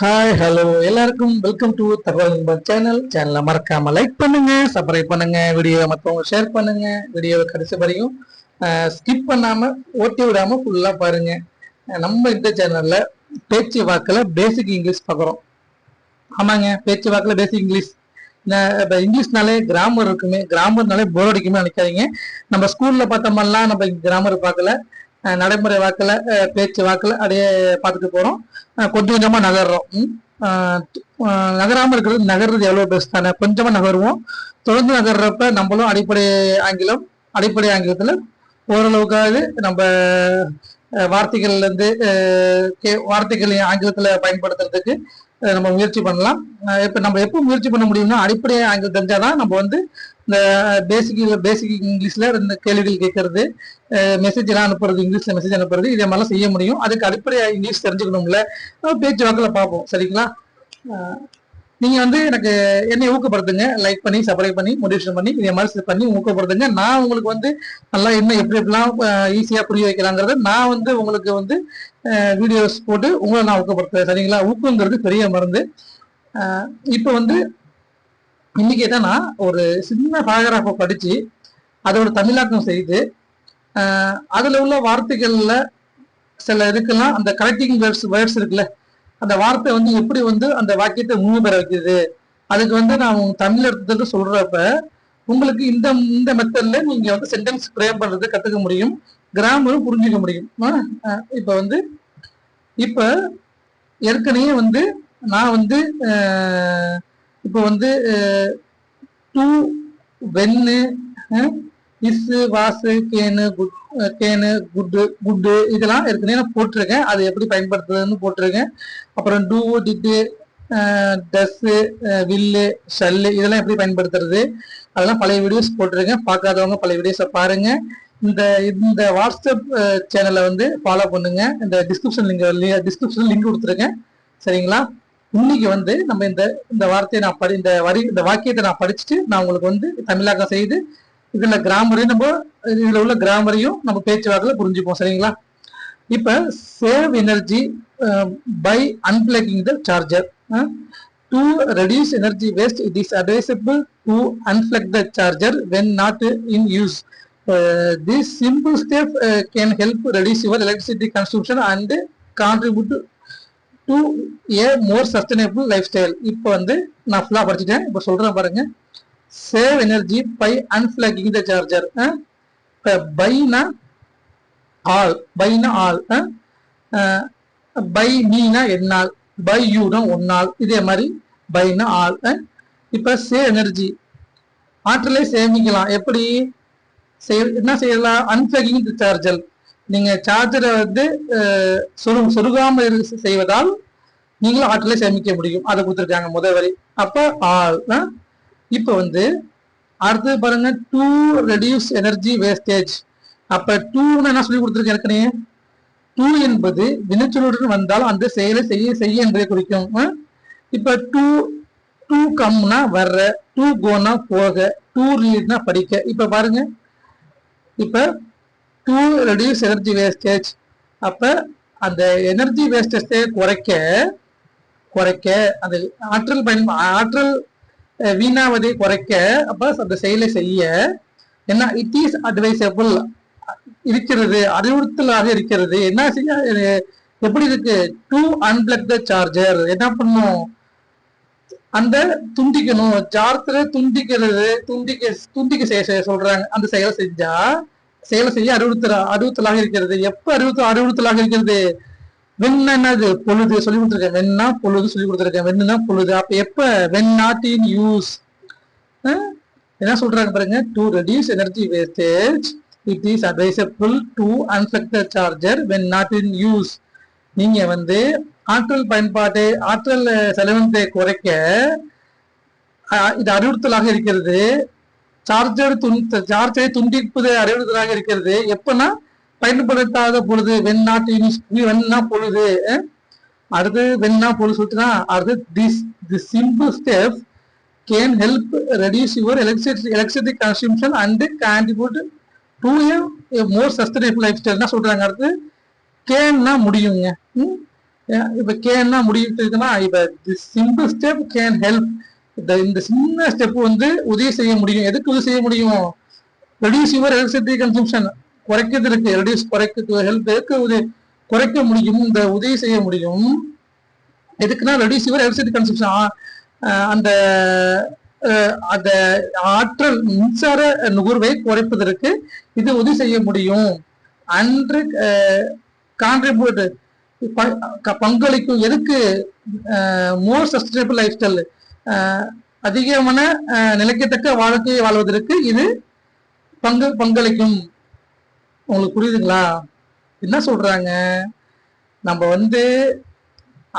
Hi hello எல்லாருக்கும் welcome to தகவல் நண்பர் சேனல் சேனலை மறக்காம லைக் பண்ணுங்க சப்ஸ்கிரைப் பண்ணுங்க வீடியோ மற்றவங்க ஷேர் பண்ணுங்க. வீடியோவை கடைசி வரையும் ஸ்கிப் பண்ணாம ஓட்டி விடாம ஃபுல்லா பாருங்க. நம்ம இந்த சேனல்ல பேச்சு வாக்கில் பேசிக் இங்கிலீஷ் பார்க்குறோம். ஆமாங்க பேச்சு வாக்கில் பேசிக் இங்கிலீஷ் நான் இங்கிலீஷ்னாலே கிராமர் இருக்குமே கிராமர்னாலே போர் அடிக்குமே நினைக்காதீங்க. நம்ம ஸ்கூல்ல பார்த்த நம்ம கிராமர் பார்க்கல. நடைமுறை வாக்கில் பேச்சு வாக்கில் அப்படியே பார்த்துட்டு போகிறோம் கொஞ்சம் கொஞ்சமாக நகர்றோம். நகராமல் இருக்கிறது நகர்றது எவ்வளோ பெஸ்ட் தானே. கொஞ்சமாக நகருவோம். தொடர்ந்து நகர்றப்ப நம்மளும் அடிப்படை ஆங்கிலம் அடிப்படை ஆங்கிலத்தில் ஓரளவுக்காவது நம்ம வார்த்தைகள்லேருந்து கே- வார்த்தைகளை ஆங்கிலத்தில் பயன்படுத்துறதுக்கு நம்ம முயற்சி பண்ணலாம். இப்போ நம்ம எப்போ முயற்சி பண்ண முடியும்னா அடிப்படை ஆங்கிலம் தெரிஞ்சாதான் நம்ம வந்து இந்த பேசிக் பேசிக் இங்கிலீஷ்ல இந்த கேள்விகள் கேட்கறது மெசேஜ் எல்லாம் அனுப்புறது இங்கிலீஷ்ல மெசேஜ் அனுப்புறது இதே மாதிரிலாம் செய்ய முடியும். அதுக்கு அடிப்படையாக இங்கிலீஷ் தெரிஞ்சுக்கணும்ல. பேச்சு வாக்கில் பார்ப்போம். சரிங்களா? நீங்கள் நீங்க வந்து எனக்கு என்னை ஊக்கப்படுத்துங்க. லைக் பண்ணி சப்ஸ்கிரைப் பண்ணி மோட்டிவேஷன் பண்ணி இதே மாதிரி பண்ணி ஊக்கப்படுத்துங்க. நான் உங்களுக்கு வந்து நல்லா என்ன எப்படி எப்படிலாம் ஈஸியாக புரிய வைக்கலாங்கிறத நான் வந்து உங்களுக்கு வந்து வீடியோஸ் போட்டு உங்களை நான் ஊக்கப்படுத்துறேன் சரிங்களா? ஊக்கங்கிறது பெரிய மருந்து. இப்போ வந்து இன்னைக்கு என்னன்னா ஒரு சின்ன பேராகிராஃபை படிச்சு அதோட தமிழாக்கம் செய்து அதில் அதுல உள்ள வார்த்தைகள்ல சில இதுக்கெல்லாம் அந்த கரெக்டிங் வேர்ட்ஸ் வேர்ட்ஸ் இருக்குல்ல அந்த வார்த்தை வந்து எப்படி வந்து அந்த வாக்கியத்தை முழு பெற வைக்குது? அதுக்கு வந்து நான் தமிழ் எடுத்துட்டு சொல்றப்ப உங்களுக்கு இந்த இந்த மெத்தட்ல நீங்க வந்து சென்டென்ஸ் ஃப்ரேம் பண்றது கத்துக்க முடியும் கிராமரும் புரிஞ்சுக்க முடியும். ஆஹ் இப்ப வந்து இப்ப ஏற்கனவே வந்து நான் வந்து இப்போ வந்து do when is was can could can could could இதெல்லாம் ஏற்கனவே நான் போட்டிருக்கேன். அது எப்படி பயன்படுத்துறதுன்னு போட்டிருக்கேன். அப்புறம் டூ டிட்டு டஸ்ஸு வில்லு ஷல்லு இதெல்லாம் எப்படி பயன்படுத்துறது? அதெல்லாம் பழைய வீடியோஸ் போட்டிருக்கேன். பார்க்காதவங்க பழைய வீடியோஸை பாருங்க. இந்த இந்த வாட்ஸ்அப் சேனலை வந்து ஃபாலோ பண்ணுங்க. இந்த டிஸ்கிரிப்ஷன் லிங்க் டிஸ்கிரிப்ஷன் லிங்க் கொடுத்துருக்கேன். சரிங்களா? இன்னைக்கு வந்து நம்ம இந்த இந்த வார்த்தையை நான் படி இந்த வரி இந்த வாக்கியத்தை நான் படிச்சுட்டு நான் உங்களுக்கு வந்து தமிழாக்கம் செய்து இதுல கிராமரையும் நம்ம இதுல உள்ள கிராமரையும் நம்ம பேச்சுவாக்கில் புரிஞ்சுப்போம் சரிங்களா? இப்ப save energy by unplugging the charger to reduce energy waste it is advisable to unplug the charger when not in use this simple step can help reduce your electricity consumption and contribute to a more sustainable lifestyle இப்போ வந்து நான் ஃபுல்லாக படிச்சுட்டேன். இப்போ சொல்கிறேன் பாருங்க. Save energy by unplugging the charger இப்போ பைனா ஆல் பைனா ஆல் பை மீனா என்னால் பை யூனா ஒன்னால் இதே மாதிரி பைனா ஆல் இப்போ சேவ் எனர்ஜி ஆற்றலை சேமிக்கலாம். எப்படி? செய்- என்ன செய்யலாம்? அன்பிளக்கிங் த சார்ஜர் நீங்க சார்ஜரை வந்து சுரு சுருகாம செய்வதால் நீங்களும் ஆற்றலை சேமிக்க முடியும். அதை கொடுத்துருக்காங்க முதல் வரி. அப்ப ஆல் இப்போ வந்து அடுத்தது பாருங்க டூ ரெடியூஸ் எனர்ஜி வேஸ்டேஜ் அப்ப டூன்னு என்ன சொல்லி கொடுத்துருக்கேன் ஏற்கனவே? டூ என்பது வினைச்சொல்லுடன் வந்தால் அந்த செயலை செய்ய செய்ய என்பதை குறிக்கும். இப்ப டூ டூ கம்னா வர்ற டூ கோனா போக டூ ரீட்னா படிக்க. இப்ப பாருங்க இப்ப டூ ரெடியூஸ் எனர்ஜி வேஸ்டேஜ் அப்போ அந்த எனர்ஜி வேஸ்டேஜை குறைக்க குறைக்க அந்த ஆற்றல் பயன் ஆற்றல் வீணாவதை குறைக்க அப்போ அந்த செயலை செய்ய என்ன இட் இஸ் அட்வைசபிள் இருக்கிறது அறிவுறுத்தலாக இருக்கிறது. என்ன செய்ய எப்படி இருக்கு? டூ அன்பிளக் த சார்ஜர் என்ன பண்ணும்? அந்த துண்டிக்கணும். சார்ஜரை துண்டிக்கிறது துண்டிக்க துண்டிக்க செய்ய செய்ய சொல்றாங்க அந்த செயலை செஞ்சா செயலை செய்ய அறிவுறுத்தல அறிவுறுத்தலாக இருக்கிறது. எப்ப அறிவுறுத்தல் அறிவுறுத்தலாக இருக்கிறது? வெண்ணா என்னது பொழுது சொல்லி கொடுத்துருக்கேன். வெண்ணா பொழுது சொல்லி கொடுத்துருக்கேன். வெண்ணுனா பொழுது. அப்ப எப்ப? When not in use. என்ன சொல்றாங்க பாருங்க? To reduce energy wastage it is advisable to unplug charger when not in use நீங்க வந்து ஆற்றல் பயன்பாடு ஆற்றல் செலவினத்தை குறைக்க இது அறிவுறுத்தலாக இருக்கிறது. சார்ஜர் துண் சார்ஜரை துண்டிப்பது அறிவுறுத்தலாக இருக்கிறது. எப்பன்னா பயன்படுத்தாத பொழுது வென் நாட் யூஸ் வென்னா பொழுது அடுத்து வென்னா பொழுது சொல்லிட்டுனா அடுத்து this the simple step can help reduce your electricity electricity consumption and contribute to a more sustainable life ஸ்டைல்னா சொல்றாங்க அடுத்து? கேன்னா முடியுங்க. ம்? கேன்னா முடியுதுன்னா இப்போ the simple step can help இந்த இந்த சின்ன ஸ்டெப் வந்து உதவி செய்ய முடியும். எதுக்கு உதவி செய்ய முடியும்? ரெடியூஸ் யுவர் எலக்ட்ரிசிட்டி கன்சம்ஷன் குறைக்கிறதுக்கு ரெடியூஸ் குறைக்க ஹெல்ப் எதுக்கு உதவி குறைக்க முடியும்? இந்த உதவி செய்ய முடியும். எதுக்குன்னா ரெடியூஸ் யுவர் எலக்ட்ரிசிட்டி கன்சம்ஷன் அந்த அந்த ஆற்றல் மின்சார நுகர்வை குறைப்பதற்கு இது உதவி செய்ய முடியும். அன்று கான்ட்ரிபியூட் பங்களிக்கும். எதுக்கு? மோர் சஸ்டைனபிள் லைஃப் ஸ்டைல் அதிகமான நிலைக்கத்தக்க வாழ்க்கையை வாழ்வதற்கு இது பங்கு பங்களிக்கும். உங்களுக்கு புரியுதுங்களா? என்ன சொல்றாங்க? நம்ம வந்து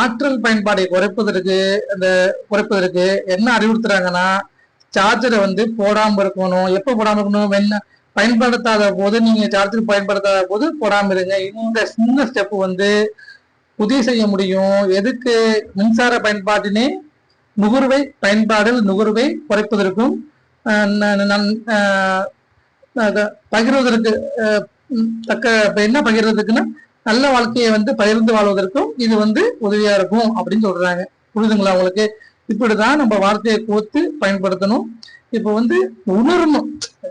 ஆற்றல் பயன்பாடை குறைப்பதற்கு அந்த குறைப்பதற்கு என்ன அறிவுறுத்துறாங்கன்னா சார்ஜரை வந்து போடாம இருக்கணும். எப்ப போடாம இருக்கணும்? வெண்ண பயன்படுத்தாத போது நீங்க சார்ஜர் பயன்படுத்தாத போது போடாம இருங்க. இந்த சின்ன ஸ்டெப் வந்து உதவி செய்ய முடியும். எதுக்கு மின்சார பயன்பாட்டினே நுகர்வை பயன்பாடில் நுகர்வை குறைப்பதற்கும் பகிர்வதற்கு தக்க என்ன பகிர்றதுக்குன்னா நல்ல வாழ்க்கையை வந்து பகிர்ந்து வாழ்வதற்கும் இது வந்து உதவியா இருக்கும் அப்படின்னு சொல்றாங்க. புரியுதுங்களா உங்களுக்கு? இப்படிதான் நம்ம வார்த்தையை கோர்த்து பயன்படுத்தணும். இப்போ வந்து உணரணும்.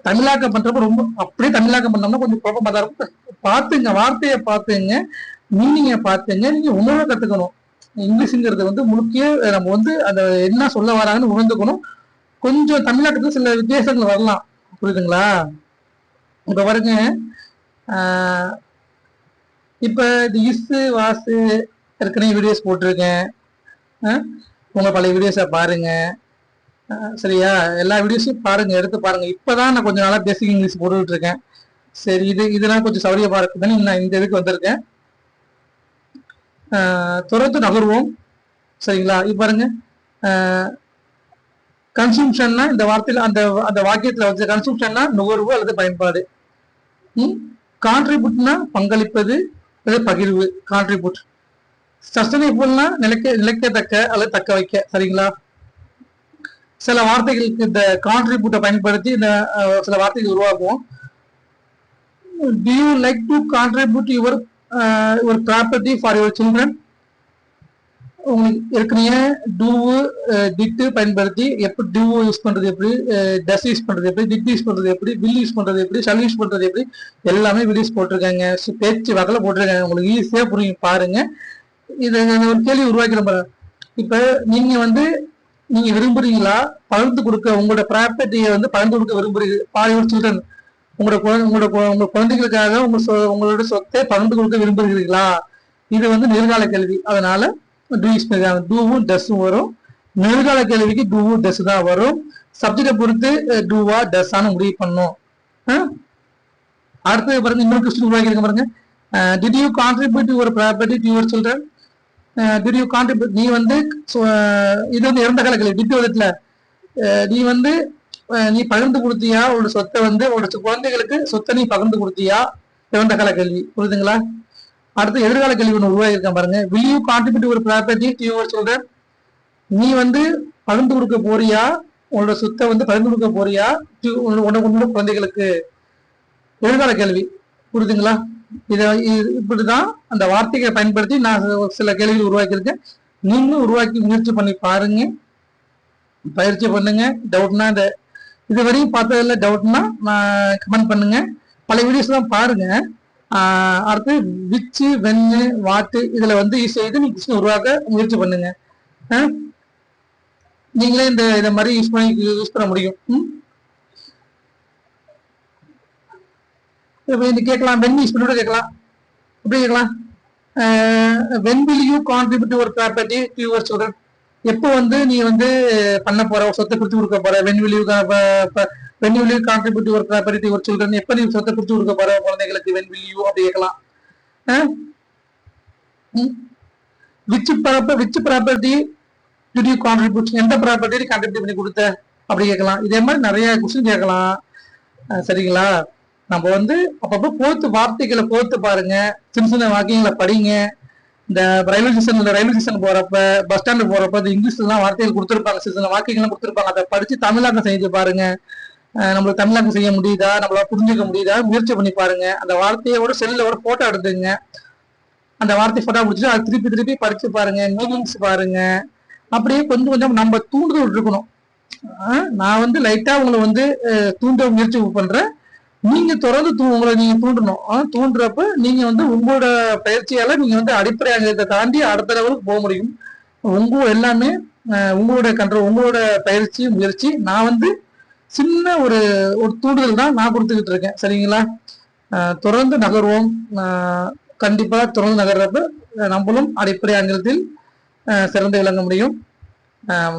தமிழாக்கம் பண்றப்ப ரொம்ப அப்படியே தமிழாக்கம் பண்ணோம்னா கொஞ்சம் குழப்பமா தான் இருக்கும். பார்த்துங்க வார்த்தையை பார்த்துங்க மீனிங்கை பார்த்துங்க நீங்க உணர கத்துக்கணும். இங்கிலீஷுங்கிறது வந்து முழுக்கே நம்ம வந்து அந்த என்ன சொல்ல வராங்கன்னு உணர்ந்துக்கணும். கொஞ்சம் தமிழ்நாட்டுக்கு சில வித்தியாசங்கள் வரலாம். புரியுதுங்களா? இப்ப பாருங்க. இப்போ இப்ப இது இசு வாசு ஏற்கனவே வீடியோஸ் போட்டிருக்கேன். ஆஹ் உங்க பழைய வீடியோஸை பாருங்க. சரியா? எல்லா வீடியோஸையும் பாருங்க எடுத்து பாருங்க. இப்பதான் நான் கொஞ்ச நாளா பேசிக் இங்கிலீஷ் போட்டுட்டு இருக்கேன். சரி இது இதெல்லாம் கொஞ்சம் சௌரியமா இருக்குதுன்னு நான் இந்த இதுக்கு வந்திருக்கேன். ஆஹ் தொடர்ந்து நகர்வோம். சரிங்களா? இப்ப பாருங்க. கன்சூம்ஷன்னா இந்த வார்த்தையில அந்த அந்த வாக்கியத்துல வச்ச கன்சூம்ஷன்னா நுகர்வு அல்லது பயன்பாடு. கான்ட்ரிபியூட்னா பங்களிப்பது அல்லது பகிர்வு. கான்ட்ரிபியூட் சஸ்டைனபிள்னா நிலைக்க நிலைக்கத்தக்க அல்லது தக்க வைக்க. சரிங்களா? சில வார்த்தைகளுக்கு இந்த கான்ட்ரிபியூட்டை பயன்படுத்தி இந்த சில வார்த்தைகள் உருவாக்குவோம். Do you like to contribute your ஒரு ப்ராப்பர்ட்டி ஃபார் யுவர் சில்ட்ரன் உங்களுக்கு ஏற்கனவே டூவு டிட்டு பயன்படுத்தி எப்படி டூவு யூஸ் பண்ணுறது எப்படி டஸ் யூஸ் பண்ணுறது எப்படி டிட் யூஸ் பண்ணுறது எப்படி வில் யூஸ் பண்ணுறது எப்படி ஷல் யூஸ் பண்ணுறது எப்படி எல்லாமே வீடியோஸ் போட்டிருக்காங்க. பேச்சு வகையில் போட்டிருக்காங்க. உங்களுக்கு ஈஸியாக புரியும். பாருங்க. இதை ஒரு கேள்வி உருவாக்கிறேன் பாருங்க. இப்போ நீங்கள் வந்து நீங்கள் விரும்புறீங்களா? பகிர்ந்து கொடுக்க உங்களோட ப்ராப்பர்ட்டியை வந்து பகிர்ந்து கொடுக்க விரும்புறீங்க ஃபார் யுவர் சில்ட்ரன் உங்களோட குழந்தை உங்களோட உங்க குழந்தைகளுக்காக உங்க சொ- உங்களோட சொத்தை பகிர்ந்து கொடுக்க விரும்புகிறீர்களா? இது வந்து நிர்கால கேள்வி. அதனால டூ இஸ் டூவும் டஸ்ஸும் வரும். நிர்கால கேள்விக்கு டூவும் டஸ் தான் வரும். சப்ஜெக்டை பொறுத்து டூவா டஸ்ஸான முடிவு பண்ணும். அடுத்தது பாருங்க இன்னொரு கொஸ்டின் உருவாக்கியிருக்க பாருங்க. Did you contribute your property to your children did you contribute நீ வந்து இது வந்து இறந்த கால கேள்வி. டிட் விதத்துல நீ வந்து நீ பகிர்ந்து கொடுத்தியா? உன்னோட சொத்தை வந்து உன்னோட குழந்தைகளுக்கு சொத்தை நீ பகிர்ந்து கொடுத்தியா? இறந்த கால கேள்வி. புரியுதுங்களா? அடுத்து எதிர்கால கேள்வி ஒன்று உருவாகியிருக்கேன் பாருங்க. வில் யூ கான்ட்ரிபியூட் ஒரு ப்ராப்பர்ட்டி to your நீ வந்து பகிர்ந்து கொடுக்க போறியா? உன்னோட சொத்தை வந்து பகிர்ந்து கொடுக்க போறியா? உன்னோட உன்னோட குழந்தைகளுக்கு. எதிர்கால கேள்வி. புரியுதுங்களா? இதை இப்படிதான் அந்த வார்த்தைகளை பயன்படுத்தி நான் சில- சில கேள்விகள் உருவாக்கியிருக்கேன். நீங்களும் உருவாக்கி முயற்சி பண்ணி பாருங்க. பயிற்சி பண்ணுங்க. டவுட்னா இந்த இது வரையும் பார்த்ததுல டவுட்னா நான் கமெண்ட் பண்ணுங்க. பல வீடியோஸ் தான் பாருங்க. அடுத்து விச்சு வெண்ணு வாட்டு இதில் வந்து யூஸ் செய்து நீங்கள் உருவாக்க முயற்சி பண்ணுங்க. நீங்களே இந்த இதை மாதிரி யூஸ் பண்ணி யூஸ் பண்ண முடியும். ம்? இது கேட்கலாம். வென் யூஸ் பண்ணிட்டு கேட்கலாம். எப்படி கேட்கலாம்? When will you contribute your property to your children எப்போ வந்து நீ வந்து பண்ண போற சொத்தை கொடுத்து கொடுக்க போற வென் வில் வென் கான்ட்ரிபியூட் ஒரு ப்ராப்பர்ட்டி ஒரு சில்ட்ரன் எப்போ நீ சொத்தை கொடுத்து கொடுக்க போற குழந்தைகளுக்கு வென் வில் அப்படி கேட்கலாம். Which proper which property to you contribute எந்த ப்ராப்பர்ட்டி கான்ட்ரிபியூட் பண்ணி கொடுத்த? அப்படி கேட்கலாம். இதே மாதிரி நிறைய கொஸ்டின் கேட்கலாம். சரிங்களா? நம்ம வந்து அப்பப்போ போத்து வார்த்தைகளை போத்து பாருங்க. சின்ன சின்ன வாக்கியங்களை படிங்க. இந்த ரயில்வே ஸ்டேஷன்ல ரயில்வே ஸ்டேஷன் போறப்ப பஸ் ஸ்டாண்டு போறப்ப இந்த இங்கிலீஷ்ல தான் வார்த்தைகள் கொடுத்துருப்பாங்க சில சில வாக்கியங்கள்லாம் கொடுத்துருப்பாங்க. அதை படிச்சு தமிழாக்கம் செஞ்சு பாருங்க. நம்மளை நம்மளுக்கு தமிழாக்கம் செய்ய முடியுதா? நம்மளால புரிஞ்சுக்க முடியுதா? முயற்சி பண்ணி பாருங்க. அந்த வார்த்தையோட செல்லோட போட்டோ எடுத்துங்க. அந்த வார்த்தை ஃபோட்டோ பிடிச்சி அதை திருப்பி திருப்பி படிச்சு பாருங்க. மீனிங்ஸ் பாருங்க. அப்படியே கொஞ்சம் கொஞ்சம் நம்ம தூண்டுதல் இருக்கணும். நான் வந்து லைட்டா உங்களை வந்து தூண்ட முயற்சி பண்றேன். நீங்க தொடர்ந்து தூ- உங்களை நீங்க தூண்டணும். ஆனா தூண்டுறப்ப நீங்க வந்து உங்களோட பயிற்சியால நீங்க வந்து அடிப்படை ஆங்கிலத்தை தாண்டி அடுத்த லெவலுக்கு போக முடியும். உங்க எல்லாமே உங்களோட கண்ட்ரோல் உங்களோட பயிற்சி முயற்சி நான் வந்து சின்ன ஒரு ஒரு தூண்டுதல் தான் நான் கொடுத்துக்கிட்டு இருக்கேன். சரிங்களா? தொடர்ந்து நகர்வோம். கண்டிப்பாக கண்டிப்பா தொடர்ந்து நகர்றப்ப நம்மளும் அடிப்படை ஆங்கிலத்தில் சிறந்து விளங்க முடியும்.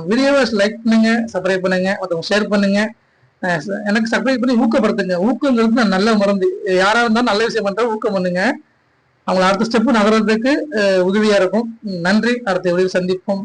வீடியோவை லைக் பண்ணுங்க சப்ஸ்கிரைப் பண்ணுங்க மற்றவங்க ஷேர் பண்ணுங்க. எனக்கு சர்ப்ரைஸ் பண்ணி ஊக்கப்படுத்துங்க. ஊக்கங்கிறது நான் நல்ல மருந்து. யாரா இருந்தாலும் நல்ல விஷயம் பண்ற ஊக்கம் பண்ணுங்க. அவங்களை அடுத்த ஸ்டெப் நகர்றதுக்கு உதவியாக உதவியா இருக்கும். நன்றி. அடுத்த வீடியோ சந்திப்போம்.